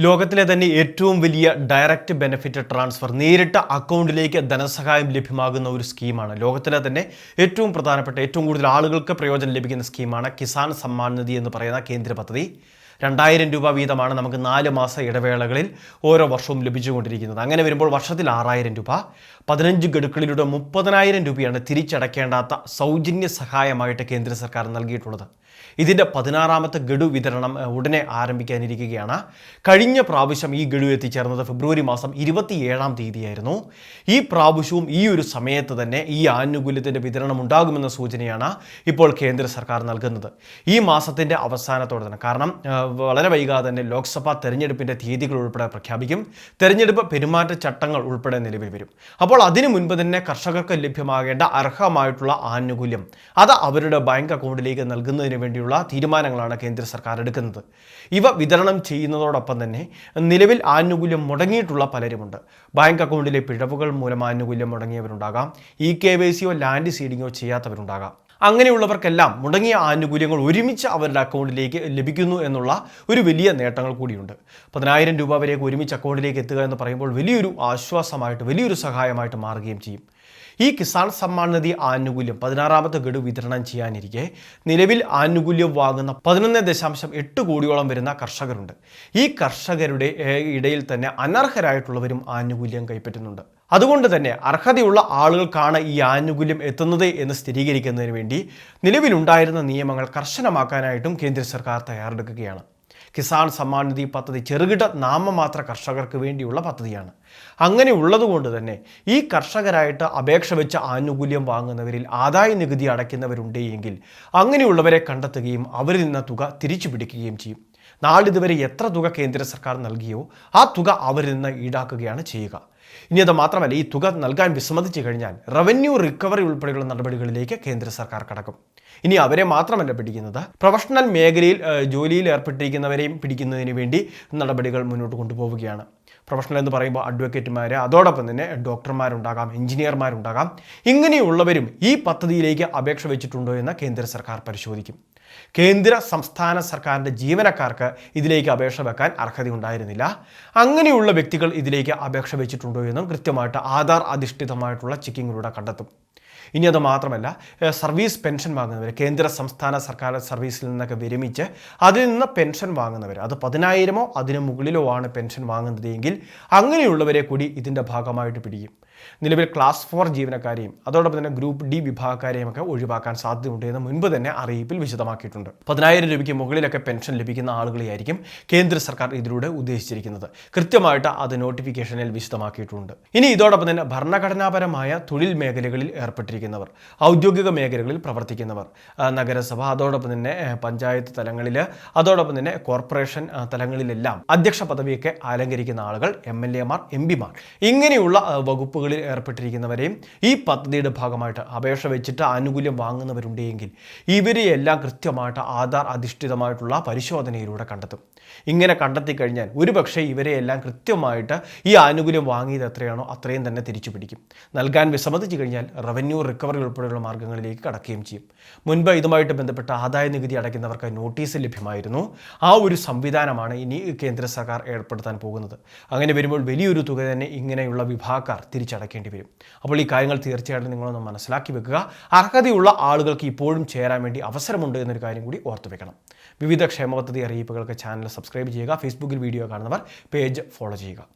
ലോകത്തിലെ തന്നെ ഏറ്റവും വലിയ ഡയറക്റ്റ് ബെനിഫിറ്റ് ട്രാൻസ്ഫർ നേരിട്ട് അക്കൗണ്ടിലേക്ക് ധനസഹായം ലഭ്യമാകുന്ന ഒരു സ്കീമാണ്. ലോകത്തിലെ തന്നെ ഏറ്റവും പ്രധാനപ്പെട്ട ഏറ്റവും കൂടുതൽ ആളുകൾക്ക് പ്രയോജനം ലഭിക്കുന്ന സ്കീമാണ് കിസാൻ സമ്മാൻ നിധി എന്ന് പറയുന്ന കേന്ദ്ര പദ്ധതി. രണ്ടായിരം രൂപ വീതമാണ് നമുക്ക് നാല് മാസ ഇടവേളകളിൽ ഓരോ വർഷവും ലഭിച്ചുകൊണ്ടിരിക്കുന്നത്. അങ്ങനെ വരുമ്പോൾ വർഷത്തിൽ ആറായിരം രൂപ പതിനഞ്ച് ഗഡുക്കളിലൂടെ മുപ്പതിനായിരം രൂപയാണ് തിരിച്ചടയ്ക്കേണ്ടാത്ത സൗജന്യ സഹായമായിട്ട് കേന്ദ്ര സർക്കാർ നൽകിയിട്ടുള്ളത്. ഇതിന്റെ പതിനാറാമത്തെ ഗഡു വിതരണം ഉടനെ ആരംഭിക്കാനിരിക്കുകയാണ്. കഴിഞ്ഞ പ്രാവശ്യം ഈ ഗഡു എത്തിച്ചേർന്നത് ഫെബ്രുവരി മാസം ഇരുപത്തിയേഴാം തീയതിയായിരുന്നു. ഈ പ്രാവശ്യവും ഈ ഒരു സമയത്ത് തന്നെ ഈ ആനുകൂല്യത്തിന്റെ വിതരണം ഉണ്ടാകുമെന്ന സൂചനയാണ് ഇപ്പോൾ കേന്ദ്ര സർക്കാർ നൽകുന്നത്. ഈ മാസത്തിന്റെ അവസാനത്തോടെ തന്നെ കാരണം വളരെ വൈകാതെ തന്നെ ലോക്സഭാ തെരഞ്ഞെടുപ്പിന്റെ തീയതികൾ ഉൾപ്പെടെ പ്രഖ്യാപിക്കും. തെരഞ്ഞെടുപ്പ് പെരുമാറ്റച്ചട്ടങ്ങൾ ഉൾപ്പെടെ നിലവിൽ വരും. അപ്പോൾ അതിനു മുൻപ് തന്നെ കർഷകർക്ക് ലഭ്യമാകേണ്ട അർഹമായിട്ടുള്ള ആനുകൂല്യം അത് അവരുടെ ബാങ്ക് അക്കൗണ്ടിലേക്ക് നൽകുന്നതിന് വേണ്ടിയുള്ള തീരുമാനങ്ങളാണ് കേന്ദ്ര സർക്കാർ എടുക്കുന്നത്. ഇവ വിതരണം ചെയ്യുന്നതോടൊപ്പം തന്നെ നിലവിൽ ആനുകൂല്യം മുടങ്ങിയിട്ടുള്ള പലരുമുണ്ട്. ബാങ്ക് അക്കൗണ്ടിലെ പിഴവുകൾ മൂലം ആനുകൂല്യം മുടങ്ങിയവരുണ്ടാകാം. ഇ കെ വൈ സിയോ ലാൻഡ് സീഡിങ്ങോ ചെയ്യാത്തവരുണ്ടാകാം. അങ്ങനെയുള്ളവർക്കെല്ലാം മുടങ്ങിയ ആനുകൂല്യങ്ങൾ ഒരുമിച്ച് അവരുടെ അക്കൗണ്ടിലേക്ക് ലഭിക്കുന്നു എന്നുള്ള ഒരു വലിയ നേട്ടങ്ങൾ കൂടിയുണ്ട്. പതിനായിരം രൂപ വരെയൊക്കെ ഒരുമിച്ച് അക്കൗണ്ടിലേക്ക് എത്തുക എന്ന് പറയുമ്പോൾ വലിയൊരു ആശ്വാസമായിട്ട് വലിയൊരു സഹായമായിട്ട് മാറുകയും ചെയ്യും. ഈ കിസാൻ സമ്മാൻ നിധി ആനുകൂല്യം പതിനാറാമത്തെ ഗഡു വിതരണം ചെയ്യാനിരിക്കെ നിലവിൽ ആനുകൂല്യം വാങ്ങുന്ന പതിനൊന്ന് ദശാംശം എട്ട് കോടിയോളം വരുന്ന കർഷകരുണ്ട്. ഈ കർഷകരുടെ ഇടയിൽ തന്നെ അനർഹരായിട്ടുള്ളവരും ആനുകൂല്യം കൈപ്പറ്റുന്നുണ്ട്. അതുകൊണ്ട് തന്നെ അർഹതയുള്ള ആളുകൾക്കാണ് ഈ ആനുകൂല്യം എത്തുന്നത് എന്ന് സ്ഥിരീകരിക്കുന്നതിന് വേണ്ടി നിലവിലുണ്ടായിരുന്ന നിയമങ്ങൾ കർശനമാക്കാനായിട്ടും കേന്ദ്ര സർക്കാർ തയ്യാറെടുക്കുകയാണ്. കിസാൻ സമ്മാൻ നിധി പദ്ധതി ചെറുകിട നാമമാത്ര കർഷകർക്ക് വേണ്ടിയുള്ള പദ്ധതിയാണ്. അങ്ങനെ ഉള്ളതുകൊണ്ട് തന്നെ ഈ കർഷകരായിട്ട് അപേക്ഷ വെച്ച ആനുകൂല്യം വാങ്ങുന്നവരിൽ ആദായ നികുതി അടയ്ക്കുന്നവരുണ്ടെങ്കിൽ അങ്ങനെയുള്ളവരെ കണ്ടെത്തുകയും അവരിൽ നിന്ന് തുക തിരിച്ചു പിടിക്കുകയും ചെയ്യും. നാളിതുവരെ എത്ര തുക കേന്ദ്ര സർക്കാർ നൽകിയോ ആ തുക അവരിൽ നിന്ന് ഈടാക്കുകയാണ് ചെയ്യുക. ഇനി അത് മാത്രമല്ല ഈ തുക നൽകാൻ വിസമ്മതിച്ചു കഴിഞ്ഞാൽ റവന്യൂ റിക്കവറി ഉൾപ്പെടെയുള്ള നടപടികളിലേക്ക് കേന്ദ്ര സർക്കാർ കടക്കും. ഇനി അവരെ മാത്രമല്ല പിടിക്കുന്നത് പ്രൊഫഷണൽ മേഖലയിൽ ജോലിയിൽ ഏർപ്പെട്ടിരിക്കുന്നവരെയും പിടിക്കുന്നതിന് വേണ്ടി നടപടികൾ മുന്നോട്ട് കൊണ്ടുപോവുകയാണ്. പ്രൊഫഷണൽ എന്ന് പറയുമ്പോൾ അഡ്വക്കേറ്റുമാർ അതോടൊപ്പം തന്നെ ഡോക്ടർമാരുണ്ടാകാം എഞ്ചിനീയർമാരുണ്ടാകാം ഇങ്ങനെയുള്ളവരും ഈ പദ്ധതിയിലേക്ക് അപേക്ഷ വെച്ചിട്ടുണ്ടോ എന്ന് കേന്ദ്ര സർക്കാർ പരിശോധിക്കും. കേന്ദ്ര സംസ്ഥാന സർക്കാരിന്റെ ജീവനക്കാർക്ക് ഇതിലേക്ക് അപേക്ഷ വെക്കാൻ അർഹതയുണ്ടായിരുന്നില്ല. അങ്ങനെയുള്ള വ്യക്തികൾ ഇതിലേക്ക് അപേക്ഷ വെച്ചിട്ടുണ്ടോ എന്നും കൃത്യമായിട്ട് ആധാർ അധിഷ്ഠിതമായിട്ടുള്ള ചെക്കിങ്ങിലൂടെ കണ്ടെത്തും. ഇനി അത് മാത്രമല്ല സർവീസ് പെൻഷൻ വാങ്ങുന്നവർ കേന്ദ്ര സംസ്ഥാന സർക്കാർ സർവീസിൽ നിന്നൊക്കെ വിരമിച്ച് അതിൽ നിന്ന് പെൻഷൻ വാങ്ങുന്നവർ അത് പതിനായിരമോ അതിന് മുകളിലോ ആണ് പെൻഷൻ വാങ്ങുന്നത് എങ്കിൽ അങ്ങനെയുള്ളവരെ കൂടി ഇതിന്റെ ഭാഗമായിട്ട് പിടിക്കും. നിലവിൽ ക്ലാസ് ഫോർ ജീവനക്കാരെയും അതോടൊപ്പം തന്നെ ഗ്രൂപ്പ് ഡി വിഭാഗക്കാരെയും ഒക്കെ ഒഴിവാക്കാൻ സാധ്യതയുണ്ട് എന്ന് മുൻപ് തന്നെ അറിയിപ്പിൽ വിശദമാക്കിയിട്ടുണ്ട്. പതിനായിരം രൂപയ്ക്ക് മുകളിലൊക്കെ പെൻഷൻ ലഭിക്കുന്ന ആളുകളെയായിരിക്കും കേന്ദ്ര സർക്കാർ ഇതിലൂടെ ഉദ്ദേശിച്ചിരിക്കുന്നത്. കൃത്യമായിട്ട് അത് നോട്ടിഫിക്കേഷനിൽ വിശദമാക്കിയിട്ടുണ്ട്. ഇനി ഇതോടൊപ്പം തന്നെ ഭരണഘടനാപരമായ തൊഴിൽ മേഖലകളിൽ ഏർപ്പെട്ടിരിക്കുന്നവർ ഔദ്യോഗിക മേഖലകളിൽ പ്രവർത്തിക്കുന്നവർ നഗരസഭ അതോടൊപ്പം തന്നെ പഞ്ചായത്ത് തലങ്ങളിൽ അതോടൊപ്പം തന്നെ കോർപ്പറേഷൻ തലങ്ങളിലെല്ലാം അധ്യക്ഷ പദവിയൊക്കെ അലങ്കരിക്കുന്ന ആളുകൾ എം എൽ എമാർ എം പിമാർ. ഇങ്ങനെയുള്ള വകുപ്പുകളിൽ ഏർപ്പെട്ടിരിക്കുന്നവരെയും ഈ പദ്ധതിയുടെ ഭാഗമായിട്ട് അപേക്ഷ വെച്ചിട്ട് ആനുകൂല്യം വാങ്ങുന്നവരുണ്ടെങ്കിൽ ഇവരെയെല്ലാം കൃത്യമായിട്ട് ആധാർ അധിഷ്ഠിതമായിട്ടുള്ള പരിശോധനയിലൂടെ കണ്ടെത്തും. ഇങ്ങനെ കണ്ടെത്തി കഴിഞ്ഞാൽ ഒരുപക്ഷെ ഇവരെയെല്ലാം കൃത്യമായിട്ട് ഈ ആനുകൂല്യം വാങ്ങിയത് എത്രയാണോ അത്രയും തന്നെ തിരിച്ചു പിടിക്കും നൽകാൻ വിസമ്മതിച്ചു കഴിഞ്ഞാൽ റവന്യൂ റിക്കവറി ഉൾപ്പെടെയുള്ള മാർഗങ്ങളിലേക്ക് കടക്കുകയും ചെയ്യും. മുൻപ് ഇതുമായിട്ട് ബന്ധപ്പെട്ട ആദായ നികുതി അടയ്ക്കുന്നവർക്ക് നോട്ടീസ് ലഭ്യമായിരുന്നു. ആ ഒരു സംവിധാനമാണ് ഇനി കേന്ദ്ര സർക്കാർ ഏർപ്പെടുത്താൻ പോകുന്നത്. അങ്ങനെ വരുമ്പോൾ വലിയൊരു തുക തന്നെ ഇങ്ങനെയുള്ള വിഭാഗക്കാർ തിരിച്ചടക്കേണ്ടി വരും. അപ്പോൾ ഈ കാര്യങ്ങൾ തീർച്ചയായിട്ടും നിങ്ങളൊന്ന് മനസ്സിലാക്കി വെക്കുക. അർഹതയുള്ള ആളുകൾക്ക് ഇപ്പോഴും ചേരാൻ വേണ്ടി അവസരമുണ്ട് എന്നൊരു കാര്യം കൂടി ഓർത്തു വെക്കണം. വിവിധ ക്ഷേമ പദ്ധതി അറിയിപ്പുകൾക്ക് ചാനൽ സബ്സ്ക്രൈബ് ചെയ്യുക. ഫേസ്ബുക്കിൽ വീഡിയോ കാണുന്നവർ പേജ് ഫോളോ ചെയ്യുക.